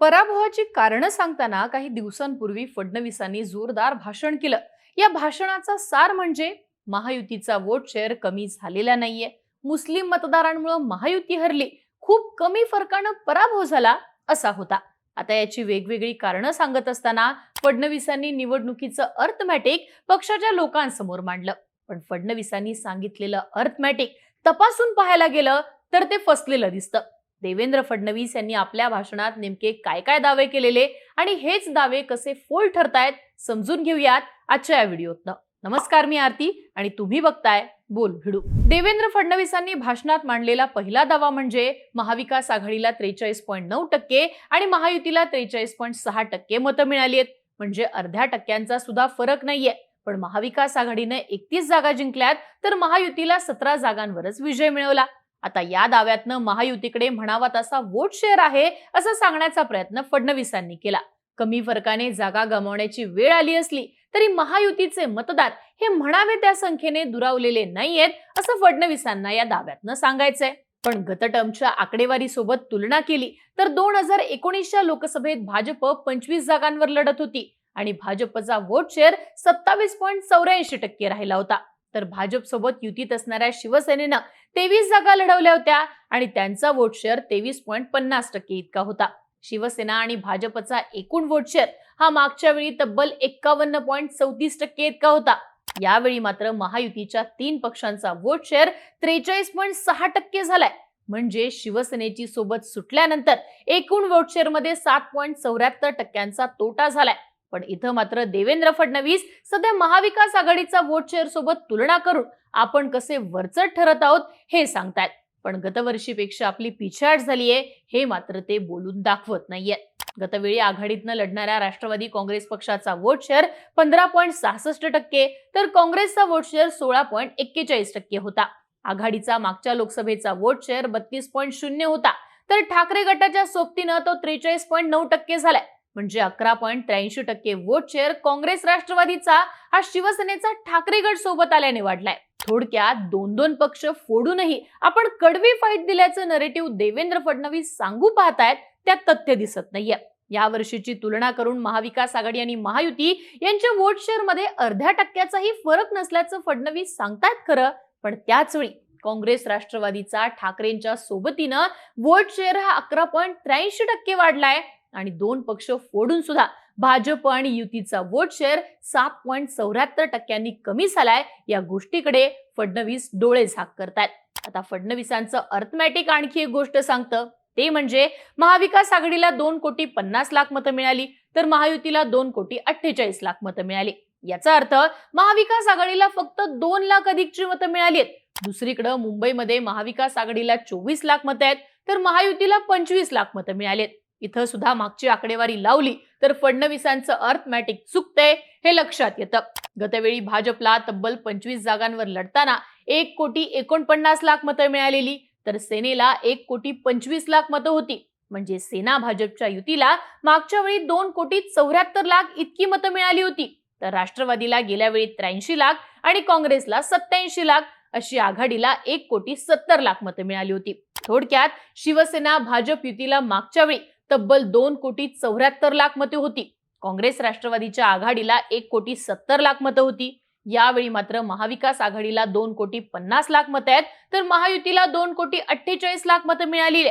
पराभवाची कारणं सांगताना काही दिवसांपूर्वी फडणवीसांनी जोरदार भाषण केलं. या भाषणाचा सार म्हणजे महायुतीचा वोट शेअर कमी झालेला नाहीये. मुस्लिम मतदारांमुळे महायुती हरली. खूप कमी फरकानं पराभव झाला असा होता. आता याची वेगवेगळी कारणं सांगत असताना फडणवीसांनी निवडणुकीचं अर्थमॅटिक पक्षाच्या लोकांसमोर मांडलं. पण फडणवीसांनी सांगितलेलं अर्थमॅटिक तपासून पाहायला गेलं तर ते फसलेलं दिसतं. देवेंद्र फडणवीस यांनी आपल्या भाषणात नेमके काय काय दावे केलेले आणि हेच दावे कसे फोल ठरतायत समजून घेऊयात आजच्या या व्हिडिओतनं. नमस्कार मी आरती आणि तुम्ही बघताय बोल भिडू. देवेंद्र फडणवीसांनी भाषणात मांडलेला पहिला दावा म्हणजे महाविकास आघाडीला त्रेचाळीस पॉईंट नऊ टक्के आणि महायुतीला त्रेचाळीस पॉईंट सहा टक्के मतं मिळाली आहेत. म्हणजे अर्ध्या टक्क्यांचा सुद्धा फरक नाहीये. पण महाविकास आघाडीने एकतीस जागा जिंकल्यात तर महायुतीला सतरा जागांवरच विजय मिळवला. आता या दाव्यातनं महायुतीकडे म्हणावा तसा वोट शेअर आहे असं सांगण्याचा प्रयत्न फडणवीसांनी केला. कमी फरकाने जागा गमावण्याची वेळ आली असली तरी महायुतीचे मतदार हे म्हणावे त्या संख्येने दुरावलेले नाहीयेत असं फडणवीसांना या दाव्यातनं सांगायचंय. पण गतटमच्या आकडेवारी सोबत तुलना केली तर दोन हजार एकोणीसच्या लोकसभेत भाजप पंचवीस जागांवर लढत होती आणि भाजपचा वोट शेअर सत्तावीस पॉईंट चौऱ्याऐंशी टक्के राहिला होता. तर भाजप सोबत युतीत असणाऱ्या शिवसेनेनं तेवीस जागा लढवल्या होत्या आणि त्यांचा वोट शेअर तेवीस पॉईंट पन्नास टक्के इतका होता. शिवसेना आणि भाजपचा एकूण वोट शेअर हा मागच्या वेळी तब्बल एक्कावन्न पॉईंट चौतीस टक्के इतका होता. यावेळी मात्र महायुतीच्या तीन पक्षांचा वोट शेअर त्रेचाळीस पॉईंट सहा टक्के झालाय. म्हणजे शिवसेनेची सोबत सुटल्यानंतर एकूण वोट सात पॉईंट चौऱ्याहत्तर टक्क्यांचा तोटा झालाय. पण इथं मात्र देवेंद्र फडणवीस सध्या महाविकास आघाडीचा वोट शेअर सोबत तुलना करून आपण कसे वरचढ ठरत आहोत हे सांगतायत. पण गतवर्षीपेक्षा आपली पिछाड झालीये हे मात्र ते बोलून दाखवत नाहीये गतवेळी आघाडीतनं लढणाऱ्या राष्ट्रवादी काँग्रेस पक्षाचा वोट शेअर पंधरा पॉईंट सहासष्ट टक्के तर काँग्रेसचा वोट शेअर सोळा पॉईंट एक्केचाळीस टक्के होता. आघाडीचा मागच्या लोकसभेचा वोट शेअर बत्तीस पॉईंट शून्य होता. तर ठाकरे गटाच्या सोबतीनं तो त्रेचाळीस पॉईंट नऊ टक्के झालाय. म्हणजे अकरा पॉईंट त्र्याऐंशी टक्के वोट शेअर काँग्रेस राष्ट्रवादीचा हा शिवसेनेचा ठाकरे गट सोबत आल्याने वाढलाय. थोडक्यात दोन दोन पक्ष फोडूनही आपण कडवी फाईट दिल्याचं नरेटिव्ह देवेंद्र फडणवीस सांगू पाहतायत त्यात तथ्य दिसत नाहीये. यावर्षीची तुलना करून महाविकास आघाडी आणि महायुती यांच्या वोट शेअरमध्ये अर्ध्या टक्क्याचाही फरक नसल्याचं फडणवीस सांगतायत खरं पण त्याचवेळी काँग्रेस राष्ट्रवादीचा ठाकरेंच्या सोबतीनं वोट शेअर हा अकरा पॉईंट त्र्याऐंशी टक्के वाढलाय. आणि दोन पक्ष फोडून सुद्धा भाजप आणि युतीचा वोट शेअर सात पॉईंट चौऱ्याहत्तर टक्क्यांनी कमी झालाय. या गोष्टीकडे फडणवीस डोळे झाक करतायत. आता फडणवीसांचं अर्थमॅटिक आणखी एक गोष्ट सांगतं. ते म्हणजे महाविकास आघाडीला दोन कोटी पन्नास लाख मतं मिळाली तर महायुतीला दोन कोटी अठ्ठेचाळीस लाख मतं मिळाली. याचा अर्थ महाविकास आघाडीला फक्त दोन लाख अधिकची मतं मिळाली आहेत. दुसरीकडे मुंबईमध्ये महाविकास आघाडीला चोवीस लाख मतं आहेत तर महायुतीला पंचवीस लाख मतं मिळाली आहेत. इथं सुद्धा मागची आकडेवारी लावली तर फडणवीसांचं अर्थमॅटिक चुकतंय हे लक्षात येतं. गतवेळी भाजपला तब्बल पंचवीस जागांवर लढताना एक कोटी एकोणपन्नास लाख मतं मिळालेली तर सेनेला एक कोटी पंचवीस लाख मतं होती. म्हणजे सेना भाजपच्या युतीला मागच्या वेळी दोन कोटी चौऱ्याहत्तर लाख इतकी मतं मिळाली होती. तर राष्ट्रवादीला गेल्या वेळी त्र्याऐंशी लाख आणि काँग्रेसला सत्याऐंशी लाख अशी आघाडीला एक कोटी सत्तर लाख मतं मिळाली होती. थोडक्यात शिवसेना भाजप युतीला मागच्या वेळी तब्बल दोन कोटी चौऱ्याहत्तर लाख मते होती. काँग्रेस राष्ट्रवादीच्या आघाडीला एक कोटी सत्तर लाख मतं होती. यावेळी मात्र महाविकास आघाडीला दोन कोटी पन्नास लाख मतं आहेत तर महायुतीला दोन कोटी अठ्ठेचाळीस लाख मतं मिळाली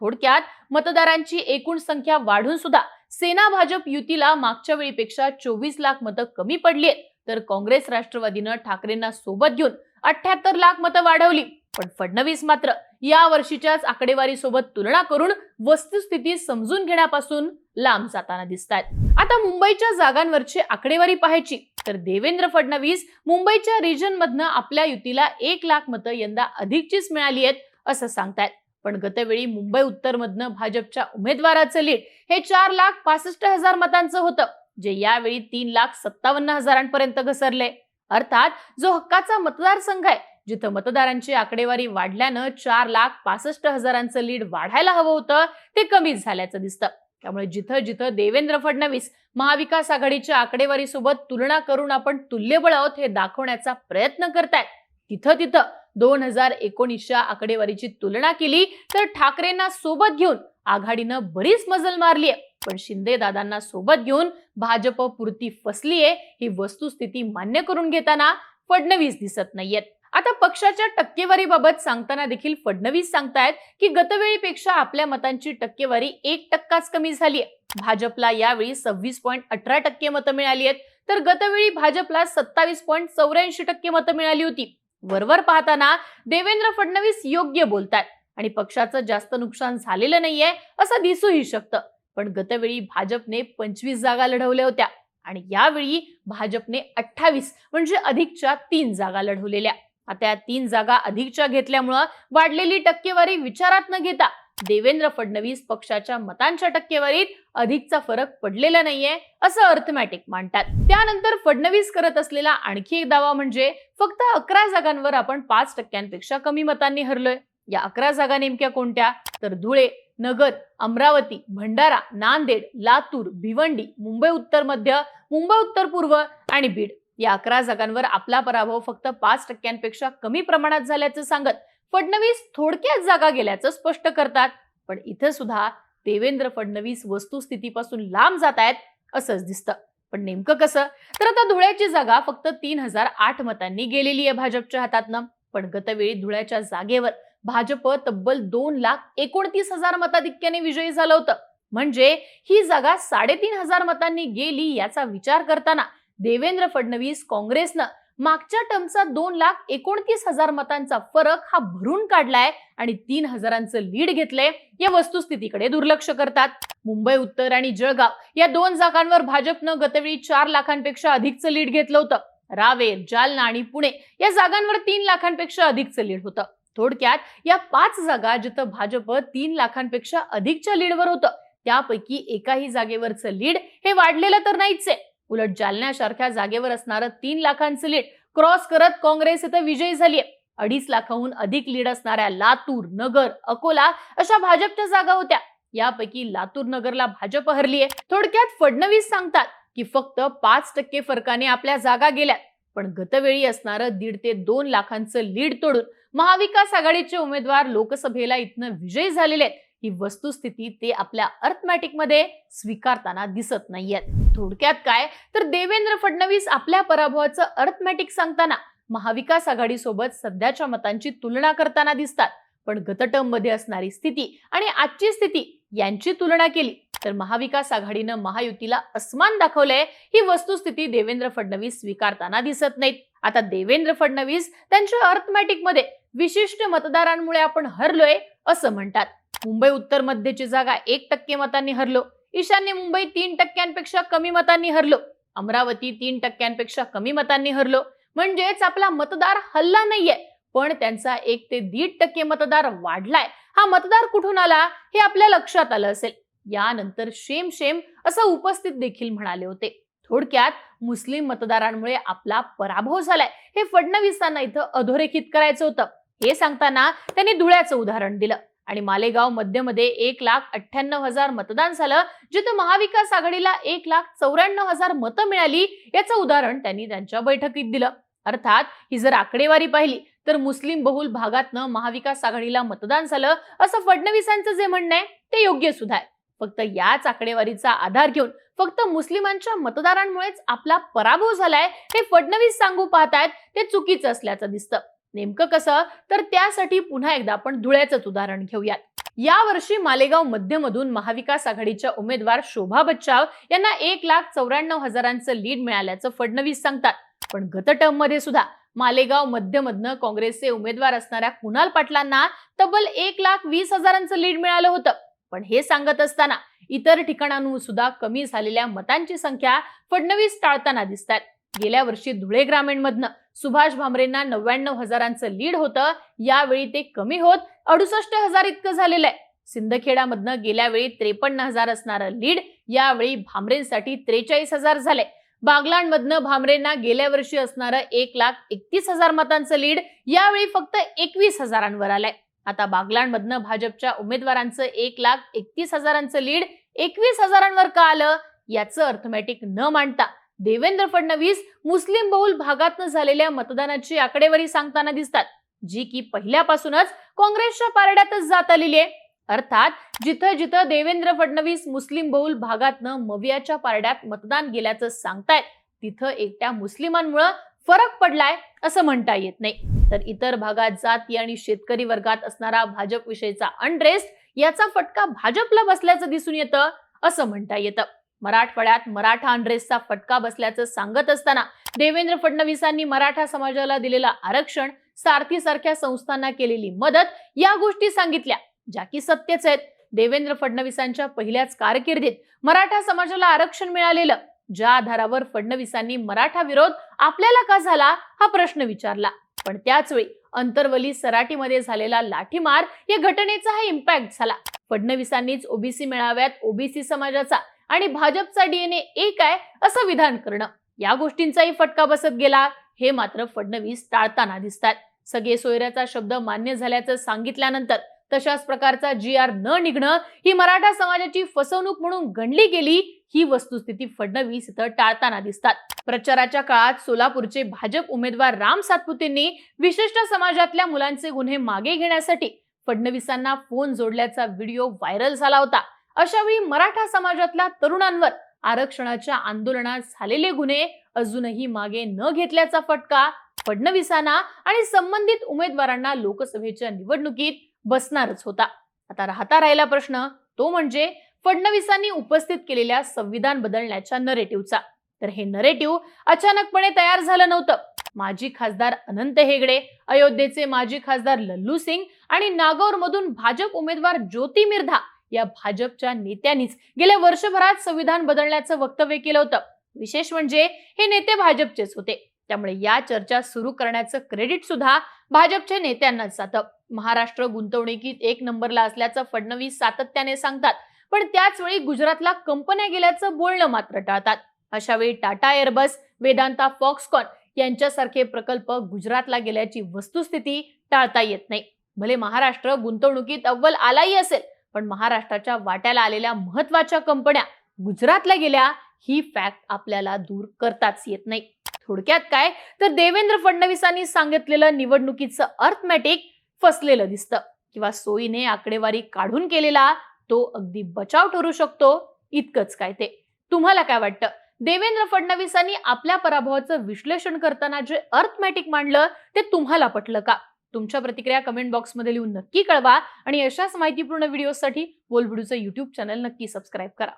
थोडक्यात मतदारांची एकूण संख्या वाढून सुद्धा सेना भाजप युतीला मागच्या वेळीपेक्षा चोवीस लाख मतं कमी पडली आहेत तर काँग्रेस राष्ट्रवादीनं ठाकरेंना सोबत घेऊन अठ्याहत्तर लाख मतं वाढवली. पण फडणवीस मात्र या वर्षीच्याच आकडेवारी सोबत तुलना करून वस्तुस्थिती समजून घेण्यापासून लांब जाताना दिसत आहेत आता मुंबईच्या जागांवरची आकडेवारी पाहायची तर देवेंद्र फडणवीस मुंबईच्या रिजन मधनं आपल्या युतीला एक लाख मतं यंदा अधिकचीच मिळाली आहेत असं सांगतायत. पण गतवेळी मुंबई उत्तर मधनं भाजपच्या उमेदवाराचं लीड हे चार लाख पासष्ट हजार मतांचं होतं जे यावेळी तीन लाख सत्तावन्न हजारांपर्यंत घसरले. अर्थात जो हक्काचा मतदारसंघ आहे जिथं मतदारांची आकडेवारी वाढल्यानं चार लाख पासष्ट हजारांचं लीड वाढायला हवं होतं ते कमीच झाल्याचं दिसतं. त्यामुळे जिथं जिथं देवेंद्र फडणवीस महाविकास आघाडीच्या आकडेवारीसोबत तुलना करून आपण तुल्यबळ आहोत हे दाखवण्याचा प्रयत्न करतायत. तिथं तिथं दोन हजार एकोणीसच्या आकडेवारीची तुलना केली तर ठाकरेंना सोबत घेऊन आघाडीनं बरीच मजल मारली आहे. पण शिंदे दादांना सोबत घेऊन भाजप पुरती फसलीये ही वस्तुस्थिती मान्य करून घेताना फडणवीस दिसत नाहीयेत. आता पक्षाच्या टक्केवारीबाबत सांगताना देखील फडणवीस सांगतायत की गतवेळीपेक्षा आपल्या मतांची टक्केवारी एक टक्काच कमी झालीय. भाजपला यावेळी सव्वीस पॉईंट अठरा टक्के मतं मिळाली आहेत तर गतवेळी भाजपला सत्तावीस पॉईंट चौऱ्याऐंशी टक्के मतं मिळाली होती. वरवर पाहताना देवेंद्र फडणवीस योग्य बोलतात आणि पक्षाचं जास्त नुकसान झालेलं नाहीये असं दिसूही शकतं. पण गतवेळी भाजपने पंचवीस जागा लढवल्या होत्या आणि यावेळी भाजपने अठ्ठावीस म्हणजे अधिकच्या तीन जागा लढवलेल्या. आता या तीन जागा अधिकच्या घेतल्यामुळं वाढलेली टक्केवारी विचारात न घेता देवेंद्र फडणवीस पक्षाच्या मतांच्या टक्केवारीत अधिकचा फरक पडलेला नाहीये असं अर्थमॅटिक मांडतात. त्यानंतर फडणवीस करत असलेला आणखी एक दावा म्हणजे फक्त अकरा जागांवर आपण पाच टक्क्यांपेक्षा कमी मतांनी हरलोय. या अकरा जागा नेमक्या कोणत्या? तर धुळे नगर अमरावती भंडारा नांदेड लातूर भिवंडी मुंबई उत्तर मध्य मुंबई उत्तर पूर्व आणि बीड. या अकरा जागांवर आपला पराभव फक्त पाच टक्क्यांपेक्षा कमी प्रमाणात झाल्याचं सांगत फडणवीस थोडक्यात जागा गेल्याचं स्पष्ट करतात. पण इथं सुद्धा देवेंद्र फडणवीस वस्तुस्थितीपासून लांब जात आहेत असंच दिसतं. पण नेमकं कसं? तर आता धुळ्याची जागा फक्त तीन हजार आठ मतांनी गेलेली आहे भाजपच्या हातातनं. पण गतवेळी धुळ्याच्या जागेवर भाजप तब्बल दोन लाख एकोणतीस हजार मताधिक्याने विजयी झालं होतं. म्हणजे ही जागा साडेतीन हजार मतांनी गेली याचा विचार करताना देवेंद्र फडणवीस काँग्रेसनं मागच्या टर्मचा दोन लाख एकोणतीस हजार मतांचा फरक हा भरून काढलाय आणि तीन हजारांचं लीड घेतलंय. या वस्तुस्थितीकडे दुर्लक्ष करतात. मुंबई उत्तर आणि जळगाव या दोन जागांवर भाजपनं गतवेळी चार लाखांपेक्षा अधिकचं लीड घेतलं होतं. रावेर जालना आणि पुणे या जागांवर तीन लाखांपेक्षा अधिकचं लीड होतं. थोडक्यात या पाच जागा जिथं भाजप तीन लाखांपेक्षा अधिकच्या लीडवर होतं त्यापैकी एकाही जागेवरचं लीड हे वाढलेलं तर नाहीच आहे उलट जालन्यासारख्या जागेवर असणारं तीन लाखांचं लीड क्रॉस करत काँग्रेस इथं विजयी झालीय. अडीच लाखाहून अधिक लीड असणाऱ्या लातूर नगर अकोला अशा भाजपच्या जागा होत्या. यापैकी लातूर नगरला भाजप हरलीये. थोडक्यात फडणवीस सांगतात की फक्त पाच टक्के फरकाने आपल्या जागा गेल्यात पण गतवेळी असणारं दीड ते दोन लाखांचं लीड तोडून महाविकास आघाडीचे उमेदवार लोकसभेला इथनं विजयी झालेले आहेत. ही वस्तुस्थिती ते आपल्या अर्थमॅटिकमध्ये स्वीकारताना दिसत नाहीयेत. थोडक्यात काय? तर देवेंद्र फडणवीस आपल्या पराभवाचं अर्थमॅटिक सांगताना महाविकास आघाडीसोबत सध्याच्या मतांची तुलना करताना दिसतात. पण गतटर्ममध्ये असणारी स्थिती आणि आजची स्थिती यांची तुलना केली. तर महाविकास आघाडीनं महायुतीला अस्मान दाखवलंय ही वस्तुस्थिती देवेंद्र फडणवीस स्वीकारताना दिसत नाहीत. आता देवेंद्र फडणवीस त्यांच्या अर्थमॅटिकमध्ये विशिष्ट मतदारांमुळे आपण हरलोय असं म्हणतात. मुंबई उत्तर मध्यची जागा एक टक्के मतांनी हरलो. ईशान्य मुंबई तीन टक्क्यांपेक्षा कमी मतांनी हरलो. अमरावती तीन टक्क्यांपेक्षा कमी मतांनी हरलो. म्हणजेच आपला मतदार हल्ला नाहीये. पण त्यांचा एक ते दीड टक्के मतदार वाढलाय. हा मतदार कुठून आला हे आपल्या लक्षात आलं असेल. यानंतर शेम शेम असं उपस्थित देखील म्हणाले होते. थोडक्यात मुस्लिम मतदारांमुळे आपला पराभव झालाय. हे फडणवीसांना इथं अधोरेखित करायचं होतं. हे सांगताना त्यांनी धुळ्याचं उदाहरण दिलं. आणि मालेगाव मध्यमध्ये एक लाख अठ्ठ्याण्णव हजार मतदान झालं जिथं महाविकास आघाडीला एक लाख चौऱ्याण्णव हजार मतं मिळाली याचं उदाहरण त्यांनी त्यांच्या बैठकीत दिलं. अर्थात ही जर आकडेवारी पाहिली तर मुस्लिम बहुल भागातनं महाविकास आघाडीला मतदान झालं असं फडणवीसांचं जे म्हणणं आहे ते योग्य सुद्धा आहे. फक्त याच आकडेवारीचा आधार घेऊन फक्त मुस्लिमांच्या मतदारांमुळेच आपला पराभव झालाय हे फडणवीस सांगू पाहतायत ते चुकीचं असल्याचं दिसतं. नेमकं कसं? तर त्यासाठी पुन्हा एकदा आपण धुळ्याचंच उदाहरण घेऊयात. यावर्षी मालेगाव मध्यमधून महाविकास आघाडीच्या उमेदवार शोभा बच्चाव यांना एक लाख चौऱ्याण्णव हजारांचं लीड मिळाल्याचं फडणवीस सांगतात. पण गत टर्ममध्ये सुद्धा मालेगाव मध्यमधनं काँग्रेसचे उमेदवार असणाऱ्या कुणाल पाटलांना तब्बल एक लाख वीस हजारांचं लीड मिळालं होतं. पण हे सांगत असताना इतर ठिकाणांहून सुद्धा कमी झालेल्या मतांची संख्या फडणवीस टाळताना दिसतात. गेल्या वर्षी धुळे ग्रामीणमधनं सुभाष भामरेंना नव्याण्णव हजारांचं लीड होतं. यावेळी ते कमी होत अडुसष्ट हजार इतकं झालेलं आहे सिंदखेडामधनं गेल्या वेळी त्रेपन्न हजार असणारं लीड यावेळी भामरेंसाठी त्रेचाळीस हजार झाले. बागलांडमधनं भामरेंना गेल्या वर्षी असणारं एक लाख एकतीस हजार मतांचं लीड यावेळी फक्त एकवीस हजारांवर आलंय. आता बागलांडमधनं भाजपच्या उमेदवारांचं एक लाख एकतीस हजारांचं लीड एकवीस हजारांवर का आलं? याचं अर्थमॅटिक न मांडता देवेंद्र फडणवीस मुस्लिम बहुल भागातनं झालेल्या मतदानाची आकडेवारी सांगताना दिसतात जी की पहिल्यापासूनच काँग्रेसच्या पारड्यातच जात आलेली आहे. अर्थात जिथं जिथं देवेंद्र फडणवीस मुस्लिम बहुल भागातनं मवियाच्या पारड्यात मतदान गेल्याचं सांगतायत तिथं एकट्या मुस्लिमांमुळं फरक पडलाय असं म्हणता येत नाही. तर इतर भागात जाती आणि शेतकरी वर्गात असणारा भाजप विषयीचा अनरेस्ट याचा फटका भाजपला बसल्याचं दिसून येतं असं म्हणता येतं. मराठवाड्यात मराठा अनरेस्टचा फटका बसल्याचं सांगत असताना देवेंद्र फडणवीसांनी मराठा समाजाला दिलेलं आरक्षण सारथी सारख्या संस्थांना केलेली मदत या गोष्टी सांगितल्या ज्या की सत्यच आहेत. देवेंद्र फडणवीसांच्या पहिल्याच कारकिर्दीत मराठा समाजाला आरक्षण मिळालेलं ज्या आधारावर फडणवीसांनी मराठा विरोध आपल्याला का झाला हा प्रश्न विचारला. पण त्याचवेळी अंतर्वली अंतरवली सराटीमध्ये झालेला लाठीमार या घटनेचा हा इम्पॅक्ट झाला. फडणवीसांनीच ओबीसी मेळाव्यात ओबीसी समाजाचा आणि भाजपचा डीएनए एक आहे असं विधान करणं. या गोष्टींचाही फटका बसत गेला. हे मात्र फडणवीस टाळताना दिसतात सगळे सोयऱ्याचा शब्द मान्य झाल्याचं सांगितल्यानंतर तशाच प्रकारचा जी आर न निघणं ही मराठा समाजाची फसवणूक म्हणून गणली गेली ही वस्तुस्थिती फडणवीस इथं टाळताना दिसतात. प्रचाराच्या काळात सोलापूरचे भाजप उमेदवार राम सातपुतेंनी विशिष्ट समाजातल्या मुलांचे गुन्हे मागे घेण्यासाठी फडणवीसांना फोन जोडल्याचा व्हिडिओ व्हायरल झाला होता. अशावेळी मराठा समाजातल्या तरुणांवर आरक्षणाच्या आंदोलनात झालेले गुन्हे अजूनही मागे न घेतल्याचा फटका फडणवीसांना आणि संबंधित उमेदवारांना लोकसभेच्या निवडणुकीत बसणारच होता. आता राहता राहिला प्रश्न तो म्हणजे फडणवीसांनी उपस्थित केलेल्या संविधान बदलण्याच्या नरेटिव्हचा तर हे नरेटिव्ह अचानकपणे तयार झालं नव्हतं. माजी खासदार अनंत हेगडे अयोध्येचे माजी खासदार लल्लू सिंग आणि नागौरमधून भाजप उमेदवार ज्योती मिर्धा या भाजपच्या नेत्यांनीच गेल्या वर्षभरात संविधान बदलण्याचं वक्तव्य केलं होतं. विशेष म्हणजे हे नेते भाजपचेच होते. त्यामुळे या चर्चा सुरू करण्याचं क्रेडिट सुद्धा भाजपच्या नेत्यांनाच जातं. महाराष्ट्र गुंतवणुकीत एक नंबरला असल्याचं फडणवीस सातत्याने सांगतात. पण त्याच वेळी गुजरातला कंपन्या गेल्याचं बोलणं मात्र टाळतात. अशा वेळी टाटा एअरबस वेदांता फॉक्सकॉन यांच्यासारखे प्रकल्प गुजरातला गेल्याची वस्तुस्थिती टाळता येत नाही. भले महाराष्ट्र गुंतवणुकीत अव्वल आलाही असेल पण महाराष्ट्राच्या वाट्याला आलेल्या महत्त्वाच्या कंपन्या गुजरातला गेल्या ही फॅक्ट आपल्याला दूर करताच येत नाही. थोडक्यात काय? तर देवेंद्र फडणवीसांनी सांगितलेलं निवडणुकीचं अर्थमॅटिक फसलेलं दिसतं. किंवा सोयीने आकडेवारी काढून केलेला तो अगदी बचाव ठरू शकतो इतकंच काय ते. तुम्हाला काय वाटतं? देवेंद्र फडणवीसांनी आपल्या पराभवाचं विश्लेषण करताना जे अर्थमॅटिक मांडलं ते तुम्हाला पटलं का? तुमच्या प्रतिक्रिया कमेंट बॉक्समध्ये लिहून नक्की कळवा आणि अशाच माहितीपूर्ण व्हिडिओसाठी बोलबिडूचं युट्यूब चॅनल नक्की सबस्क्राईब करा.